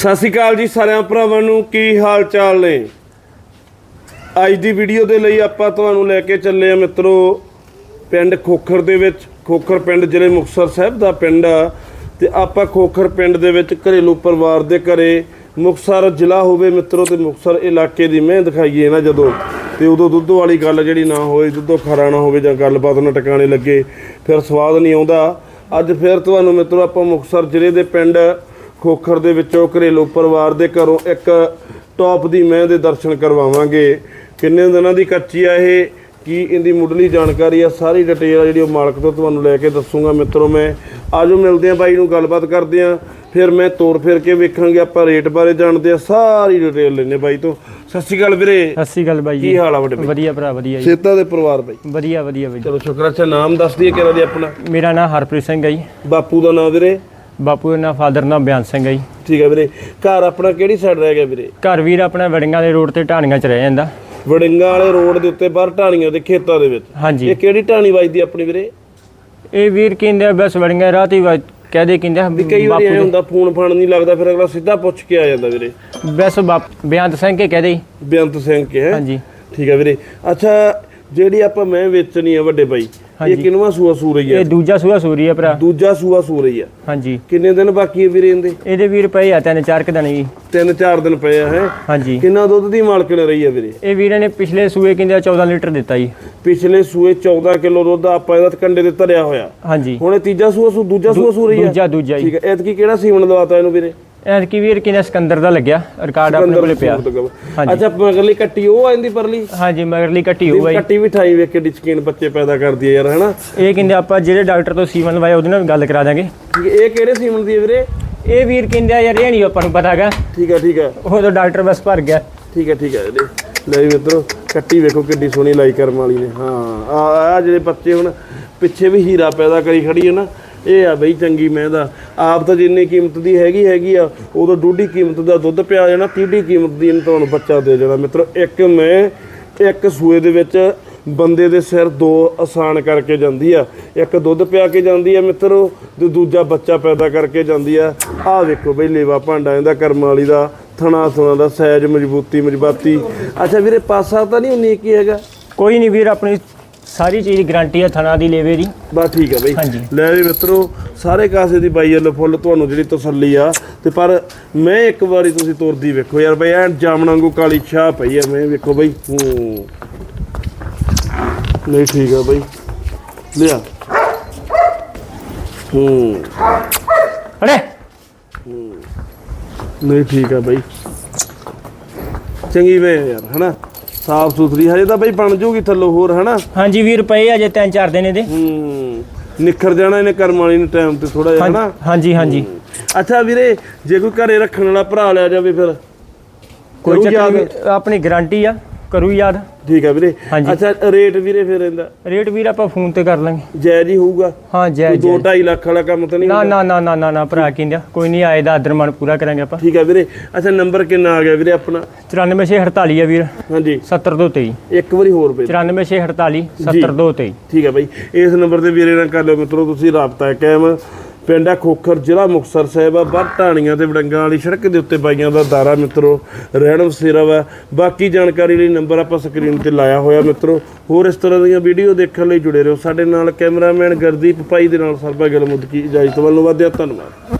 ਸਤਿ ਸ਼੍ਰੀ ਅਕਾਲ ਜੀ ਸਾਰਿਆਂ ਭਰਾਵਾਂ ਨੂੰ, ਕੀ ਹਾਲ ਚਾਲ ਨੇ? ਅੱਜ ਦੀ ਵੀਡੀਓ ਦੇ ਲਈ ਆਪਾਂ ਤੁਹਾਨੂੰ ਲੈ ਕੇ ਚੱਲੇ ਆ ਮਿੱਤਰੋ, ਪਿੰਡ ਖੋਖਰ ਦੇ ਵਿੱਚ, ਖੋਖਰ ਪਿੰਡ ਜ਼ਿਲ੍ਹੇ ਮੁਕਤਸਰ ਸਾਹਿਬ ਦਾ ਪਿੰਡ ਆ। ਤੇ ਆਪਾਂ ਖੋਖਰ ਪਿੰਡ ਦੇ ਵਿੱਚ ਘਰੇਲੂ ਪਰਿਵਾਰ ਦੇ ਘਰੇ ਮੁਕਤਸਰ ਜ਼ਿਲ੍ਹਾ ਹੋਵੇ ਮਿੱਤਰੋ ਤੇ ਮੁਕਤਸਰ ਇਲਾਕੇ ਦੀ ਮੈਂ ਦਿਖਾਈਏ ਨਾ ਜਦੋਂ। ਤੇ ਉਦੋਂ ਦੁੱਧ ਵਾਲੀ ਗੱਲ ਜਿਹੜੀ ਨਾ ਹੋਵੇ ਦੁੱਧੋਂ ਖਰਾ ਨਾ ਹੋਵੇ ਜਾਂ ਗੱਲਬਾਤ ਨਾ ਟਿਕਾਣੇ ਲੱਗੇ, ਫਿਰ ਸਵਾਦ ਨਹੀਂ ਆਉਂਦਾ। ਅੱਜ ਫਿਰ ਤੁਹਾਨੂੰ ਮਿੱਤਰੋ ਆਪਾਂ ਮੁਕਤਸਰ ਜ਼ਿਲ੍ਹੇ ਦੇ ਪਿੰਡ ਖੋਖਰ ਦੇ ਵਿੱਚੋਂ ਘਰੇਲੂ ਪਰਿਵਾਰ ਦੇ ਘਰੋਂ ਇੱਕ ਟੌਪ ਦੀ ਮੈਂ ਦੇ ਦਰਸ਼ਨ ਕਰਵਾਵਾਂਗੇ। ਕਿੰਨੇ ਦਿਨਾਂ ਦੀ ਕੱਚੀ ਆ ਇਹ? ਕੀ ਇਹਦੀ ਮੁੱਢਲੀ ਜਾਣਕਾਰੀ ਆ? ਸਾਰੀ ਡਿਟੇਲ ਆ ਜਿਹੜੀ ਉਹ ਮਾਲਕ ਤੋਂ ਤੁਹਾਨੂੰ ਲੈ ਕੇ ਦੱਸੂਗਾ ਮਿੱਤਰੋ ਮੈਂ। ਆਜੋ ਮਿਲਦੇ ਆ ਬਾਈ ਨੂੰ ਗੱਲਬਾਤ ਕਰਦੇ ਆ ਫਿਰ ਮੈਂ ਤੋਰ ਫਿਰ ਕੇ ਵੇਖਾਂਗੇ ਆਪਾਂ ਰੇਟ ਬਾਰੇ ਜਾਣਦੇ ਆ ਸਾਰੀ ਡਿਟੇਲ ਲੈਣੇ ਬਾਈ ਤੋਂ। ਸਤਿ ਸ਼੍ਰੀ ਅਕਾਲ ਵੀਰੇ। ਸਤਿ ਸ਼੍ਰੀ ਅਕਾਲ ਬਾਈ ਕੀ ਜੀ ਹਾਲ ਆ ਵੱਡੇ ਬਾਈ? ਵਧੀਆ ਭਰਾ ਵਧੀਆ ਜੀ। ਸੇਤਾ ਦੇ ਪਰਿਵਾਰ ਬਾਈ। ਵਧੀਆ ਵਧੀਆ ਬਾਈ ਚਲੋ ਸ਼ੁਕਰ ਅੱਛਾ ਨਾਮ ਦੱਸ ਦਈਏ ਕਿਹੜਾ ਦੀ ਆਪਣਾ? ਮੇਰਾ ਨਾਮ ਹਰਪ੍ਰੀਤ ਸਿੰਘ ਹੈ ਜੀ। ਬਾਪੂ ਦਾ ਨਾਮ ਵੀਰੇ? ਬਾਪੂ ਦਾ ਫਾਦਰ ਨਾਮ ਬਿਆਨ ਸਿੰਘ ਹੈ ਜੀ। ਠੀਕ ਹੈ ਵੀਰੇ। ਘਰ ਆਪਣਾ ਕਿਹੜੀ ਸਾਈਡ ਰਹਿ ਗਿਆ ਵੀਰੇ? ਘਰ ਵੀਰ ਆਪਣਾ ਵੜਿੰਗਾਂ ਦੇ ਰੋਡ ਤੇ ਢਾਣੀਆਂ 'ਚ ਰਹਿ ਜਾਂਦਾ। ਵੜਿੰਗਾ ਵਾਲੇ ਰੋਡ ਦੇ ਉੱਤੇ ਬਾਹਰ ਢਾਣੀਆਂ ਦੇ ਖੇਤਾਂ ਦੇ ਵਿੱਚ। ਹਾਂਜੀ। ਇਹ ਕਿਹੜੀ ਢਾਣੀ ਵੱਜਦੀ ਆਪਣੀ ਵੀਰੇ? ਇਹ ਵੀਰ ਕਹਿੰਦੇ ਆ ਬਸ ਵੜਿੰਗਾ ਰਾਤੀ ਵਾ ਕਹਦੇ ਕਹਿੰਦੇ ਆ ਵੀ ਕਈ ਵਾਰੀ ਐ ਹੁੰਦਾ ਫੋਨ ਫਾਨ ਨਹੀਂ ਲੱਗਦਾ ਫਿਰ ਅਗਲਾ ਸਿੱਧਾ ਪੁੱਛ ਕੇ ਆ ਜਾਂਦਾ ਵੀਰੇ। ਬਸ ਬਾਪ ਬਿਆਨ ਸਿੰਘ ਕੇ ਕਹਦੇ ਜੀ। ਬੇਅੰਤ ਸਿੰਘ ਕੇ ਹੈ? ਹਾਂਜੀ। ਠੀਕ ਹੈ ਵੀਰੇ। ਅੱਛਾ ਜਿਹੜੀ ਆਪਾਂ ਮੈਂ ਵੇਚਣੀ ਆ ਵੱਡੇ ਬਾਈ ਇਹ। ਕਿੰਨਵਾਂ ਸੂਆ ਸੂ ਰਹੀ ਹੈ? ਇਹ ਦੂਜਾ ਸੂਆ ਸੂਰੀ ਆ ਭਰਾ। ਦੂਜਾ ਸੂਆ ਸੂ ਰਹੀ ਆ ਹਾਂਜੀ। ਕਿੰਨੇ ਦਿਨ ਬਾਕੀ ਹੈ ਵੀਰੇ ਇਹਦੇ? ਇਹਦੇ ਵੀਰ ਪਏ ਆ ਤਿੰਨ ਚਾਰ ਕੁ ਦਿਨ ਜੀ। ਤਿੰਨ ਚਾਰ ਦਿਨ ਪਏ ਆ ਹੈ? ਹਾਂਜੀ। ਕਿੰਨਾ ਦੁੱਧ ਦੀ ਮਾਲਕਣ ਰਹੀ ਆ ਵੀਰੇ? ਇਹ ਵੀਰਾਂ ਨੇ ਪਿਛਲੇ ਸੂਏ ਕਹਿੰਦੇ ਆ 14 ਲੀਟਰ ਦਿੱਤਾ ਜੀ। ਪਿਛਲੇ ਸੂਏ 14 ਕਿਲੋ ਦੁੱਧ ਆਪਾਂ ਇਹਦਾ ਕੰਡੇ ਤੇ ਧਰਿਆ ਹੋਇਆ। ਹਾਂਜੀ। ਹੁਣ ਇਹ ਤੀਜਾ ਸੂਆ ਸੂ ਦੂਜਾ ਸੂਆ ਸੂ ਰਹੀ ਆ ਦੂਜਾ ਦੂਜਾ ਜੀ। ਠੀਕ ਹੈ। ਐਤਕੀ ਕਿਹੜਾ ਸੀਮਨ ਲਵਾਤਾ ਇਹਨੂੰ ਵੀਰੇ? ਐਤਕੀ ਵੀਰ ਕਿਨੇ ਸਿਕੰਦਰ ਦਾ ਲੱਗਿਆ ਰਿਕਾਰਡ ਆਪਣੇ ਕੋਲੇ ਪਿਆ। ਹਾਂਜੀ। ਅੱਛਾ ਮਗਰਲੀ ਕੱਟੀ ਉਹ ਆਂਦੀ ਪਰਲੀ? ਹਾਂਜੀ ਮਗਰਲੀ ਕੱਟੀ ਹੋਊ ਬਾਈ। ਕੱਟੀ ਵੀ ਠਾਈ ਵੇਖ ਕੇ ਡਿਸਕੀਨ ਬੱਚੇ ਪੈਦਾ ਕਰਦੀ ਹੈ ਯਾਰ ਹੈਨਾ? ਇਹ ਕਹਿੰਦੇ ਆਪਾਂ ਜਿਹੜੇ ਡਾਕਟਰ ਤੋਂ ਸੀਮਨ ਲਵਾਇਆ ਉਹਦੇ ਨਾਲ ਵੀ ਗੱਲ ਕਰਾ ਦਾਂਗੇ ਠੀਕ ਹੈ, ਇਹ ਕਿਹੜੇ ਸੀਮਨ ਦੀ ਹੈ ਵੀਰੇ? ਇਹ ਵੀਰ ਕਹਿੰਦੇ ਆ ਯਾਰ ਇਹ ਨਹੀਂ ਆਪਾਂ ਨੂੰ ਪਤਾ ਹੈਗਾ। ਠੀਕ ਹੈ ਠੀਕ ਹੈ। ਉਹ ਤਾਂ ਡਾਕਟਰ ਬਸ ਭਰ ਗਿਆ। ਠੀਕ ਹੈ ਠੀਕ ਹੈ ਲੈ ਲੈ ਵੀ ਮਿੱਤਰੋ ਕੱਟੀ ਵੇਖੋ ਕਿੱਡੀ ਸੋਹਣੀ ਲਾਈ ਕਰਮ ਵਾਲੀ ਨੇ। ਹਾਂ ਆ ਆ ਜਿਹੜੇ ਬੱਚੇ ਹੁਣ ਪਿੱਛੇ ਵੀ ਹੀਰਾ ਪੈਦਾ ਕਰੀ ਖੜੀ ਹੈ ਨਾ ਇਹ ਆ ਬਈ ਚੰਗੀ ਮੈਂ ਦਾ ਆਪ ਤਾਂ ਜਿੰਨੀ ਕੀਮਤ ਦੀ ਹੈਗੀ ਹੈਗੀ ਆ, ਉਦੋਂ ਡੂਢੀ ਕੀਮਤ ਦਾ ਦੁੱਧ ਪਿਆ ਜਾਣਾ, ਤੀਢੀ ਕੀਮਤ ਦੀ ਇਹਨੂੰ ਤੁਹਾਨੂੰ ਬੱਚਾ ਦੇ ਜਾਣਾ ਮਿੱਤਰੋ, ਇੱਕ ਮੈਂ ਇੱਕ ਸੂਏ ਦੇ ਵਿੱਚ ਬੰਦੇ ਦੇ ਸਿਰ ਦੋ ਆਸਾਨ ਕਰਕੇ ਜਾਂਦੀ ਆ। ਇੱਕ ਦੁੱਧ ਪਿਆ ਕੇ ਜਾਂਦੀ ਆ ਮਿੱਤਰੋ, ਤੇ ਦੂਜਾ ਬੱਚਾ ਪੈਦਾ ਕਰਕੇ ਜਾਂਦੀ ਆ। ਆਹ ਵੇਖੋ ਬਈ ਲੇਵਾ ਭਾਂਡਾ, ਇਹਦਾ ਕਰਮ ਵਾਲੀ ਦਾ, ਥਣਾ ਥਣਾ ਦਾ, ਸਹਿਜ, ਮਜ਼ਬੂਤੀ, ਮਜਬਾਤੀ। ਅੱਛਾ ਵੀਰੇ, ਪਾਸਾ ਤਾਂ ਨਹੀਂ ਉਨੀ ਕੀ ਹੈਗਾ? ਕੋਈ ਨਹੀਂ ਵੀਰ, ਆਪਣੀ ਸਾਰੀ ਚੀਜ਼ ਗਾਰੰਟੀ ਹੈ ਥਣਾ ਦੀ ਲੇਵੇ ਦੀ। ਬਸ ਠੀਕ ਹੈ ਬਈ। ਹਾਂਜੀ। ਲੈ ਵੀ ਮਿੱਤਰੋ ਸਾਰੇ ਕਾਸੇ ਦੀ ਬਾਈ ਵੱਲੋਂ ਫੁੱਲ ਤੁਹਾਨੂੰ ਜਿਹੜੀ ਤਸੱਲੀ ਆ। ਤੇ ਪਰ ਮੈਂ ਇੱਕ ਵਾਰੀ ਤੁਸੀਂ ਤੁਰਦੀ ਵੇਖੋ ਯਾਰ ਬਈ ਐਨ ਜਾਮਣਾ ਵਾਂਗੂ ਕਾਲੀ ਛਾਹ ਪਈ ਆ ਮੈਂ ਵੇਖੋ ਬਈ। ਹੂੰ। ਨਹੀਂ ਠੀਕ ਆ ਬਈ। ਲਿਆ। ਹੂੰ। ਅਰੇ ਨਹੀਂ ਠੀਕ ਆ ਬਈ। ਚੰਗੀ ਵੇ ਯਾਰ ਹਨਾ? ਸਾਫ਼ ਸੁਥਰੀ ਹਜੇ ਤਾਂ ਬਈ ਬਣ ਜੂਗੀ ਥੱਲੋਂ ਹੋਰ ਹਨਾ? ਹਾਂਜੀ ਵੀਰ ਪਏ ਆ ਜੇ ਤਿੰਨ ਚਾਰ ਦਿਨ ਇਹਦੇ। ਹੂੰ ਨਿਖਰ ਜਾਣਾ ਇਹਨੇ ਕਰਮ ਵਾਲੀ ਨੂੰ ਟਾਈਮ ਤੇ ਥੋੜਾ ਜਿਹਾ ਹਨਾ? ਹਾਂਜੀ ਹਾਂਜੀ ਅੱਛਾ ਵੀਰੇ ਜੇ ਕੋਈ ਘਰੇ ਰੱਖਣ ਵਾਲਾ ਭਰਾ ਲਿਆ ਜਾਵੇ ਫਿਰ? ਕੋਈ ਚੱਕਰ? ਨਹੀਂ, ਆਪਣੀ ਗਾਰੰਟੀ ਆ। ਕਰੂ ਯਾਦ। ਠੀਕ ਆ ਵੀਰੇ। ਹਾਂਜੀ। ਅੱਛਾ ਰੇਟ ਵੀਰੇ ਫਿਰ ਇਹਦਾ? ਰੇਟ ਵੀਰ ਆਪਾਂ ਫੋਨ ਤੇ ਕਰ ਲਾਂਗੇ। ਜਾਇਜ਼ ਹੀ ਹੋਊਗਾ? ਹਾਂ ਜੈ ਕੋਈ ਜੈ। 2.5 ਲੱਖ ਵਾਲਾ ਕੰਮ ਤਾਂ ਨਹੀਂ ਨਾ ਨਾ ਨਾ ਨਾ ਨਾ ਨਾ ਭਰਾ ਕਹਿੰਦੇ ਆ, ਕੋਈ ਨਹੀਂ ਆਏ ਦਾ ਆਦਰ ਪੂਰਾ ਕਰਾਂਗੇ ਆਪਾਂ। ਠੀਕ ਆ ਵੀਰੇ। ਅੱਛਾ ਨੰਬਰ ਕਿੰਨਾ ਆ ਗਿਆ ਵੀਰੇ ਆਪਣਾ? 94648 ਆ ਵੀਰ। ਹਾਂਜੀ। 70223 ਇੱਕ ਵਾਰੀ ਹੋਰ ਬਈ 94648 70223 ਠੀਕ ਹੈ ਬਾਈ। ਇਸ ਨੰਬਰ ਤੇ ਵੀਰੇ ਨਾਲ ਕਰ ਲਿਓ ਮਿੱਤਰੋ ਤੁਸੀਂ ਰਾਬਤਾ ਕਾਇਮ। ਪਿੰਡ ਆ ਖੋਖਰ, ਜ਼ਿਲ੍ਹਾ ਮੁਕਤਸਰ ਸਾਹਿਬ ਆ। ਬਾਹਰ ਢਾਣੀਆਂ ਤੇ ਵੜੰਗਾਂ ਵਾਲੀ ਸੜਕ ਦੇ ਉੱਤੇ ਬਾਈਆਂ ਦਾ ਦਾਰਾ ਮਿੱਤਰੋ, ਰਹਿਣ ਵਸੇਰਾ ਵਾ। ਬਾਕੀ ਜਾਣਕਾਰੀ ਲਈ ਨੰਬਰ ਆਪਾਂ ਸਕਰੀਨ ਤੇ ਲਾਇਆ ਹੋਇਆ ਮਿੱਤਰੋ। ਹੋਰ ਇਸ ਤਰ੍ਹਾਂ ਦੀਆਂ ਵੀਡੀਓ ਦੇਖਣ ਲਈ ਜੁੜੇ ਰਹੋ ਸਾਡੇ ਨਾਲ ਕੈਮਰਾਮੈਨ ਗਰਦੀਪ ਭਾਈ ਦੇ ਨਾਲ ਸਰਬਾ ਗਿਲਮੁੱਦ ਕੀ ਇਜਾਜ਼ਤ ਵੱਲੋਂ। ਵਧਿਆ ਧੰਨਵਾਦ।